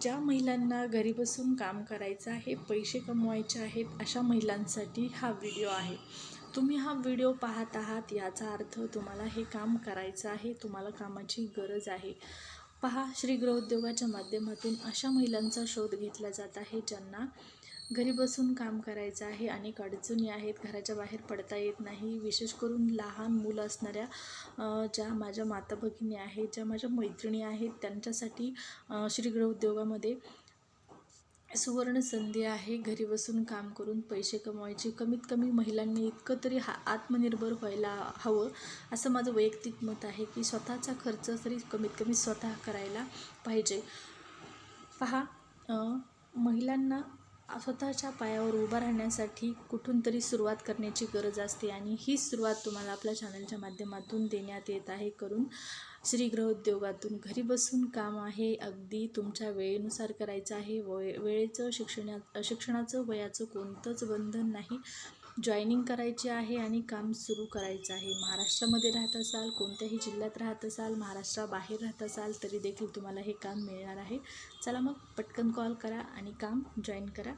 ज्या महिलांना घरी बसून काम करायचं आहे पैसे कमवायचे आहेत अशा महिलांसाठी हा व्हिडिओ आहे. तुम्ही हा व्हिडिओ पाहत आहात याचा अर्थ तुम्हाला हे काम करायचं आहे तुम्हाला कामाची गरज आहे. पहा श्री गृहोद्योगाच्या माध्यमातून अशा महिलांचा शोध घेतला जात आहे ज्यांना घरी बसून काम करायचं आहे. अनेक अडचणी आहेत घराच्या बाहेर पडता येत नाही. विशेष करून लहान मुलं असणाऱ्या ज्या माझ्या माता भगिनी आहेत ज्या माझ्या मैत्रिणी आहेत त्यांच्यासाठी अ, श्री गृहोद्योगामध्ये सुवर्ण संधी आहे. घरी बसून काम करून पैसे कमवायचे. कमीत कमी महिलांनी इतकं तरी हा आत्मनिर्भर व्हायला हवं असं माझं वैयक्तिक मत आहे की स्वतःचा खर्च तरी कमीत कमी स्वतः करायला पाहिजे. पहा महिलांना स्वतःच्या पायावर उभा राहण्यासाठी कुठून तरी सुरुवात करण्याची गरज असते आणि ही सुरुवात तुम्हाला आपल्या चॅनलच्या माध्यमातून देण्यात येत आहे. करून श्रीगृहोद्योगातून घरी बसून काम आहे अगदी तुमच्या वेळेनुसार करायचं आहे. वय वेळेचं शिक्षणा शिक्षणाचं वयाचं कोणतंच बंधन नाही. जॉईनिंग करायची आहे आणि काम सुरू करायचं आहे. महाराष्ट्रामध्ये राहत असाल कोणत्याही जिल्ह्यात राहत असाल महाराष्ट्राबाहेर राहत असाल तरी देखील तुम्हाला हे काम मिळणार आहे. चला मग पटकन कॉल करा आणि काम जॉईन करा.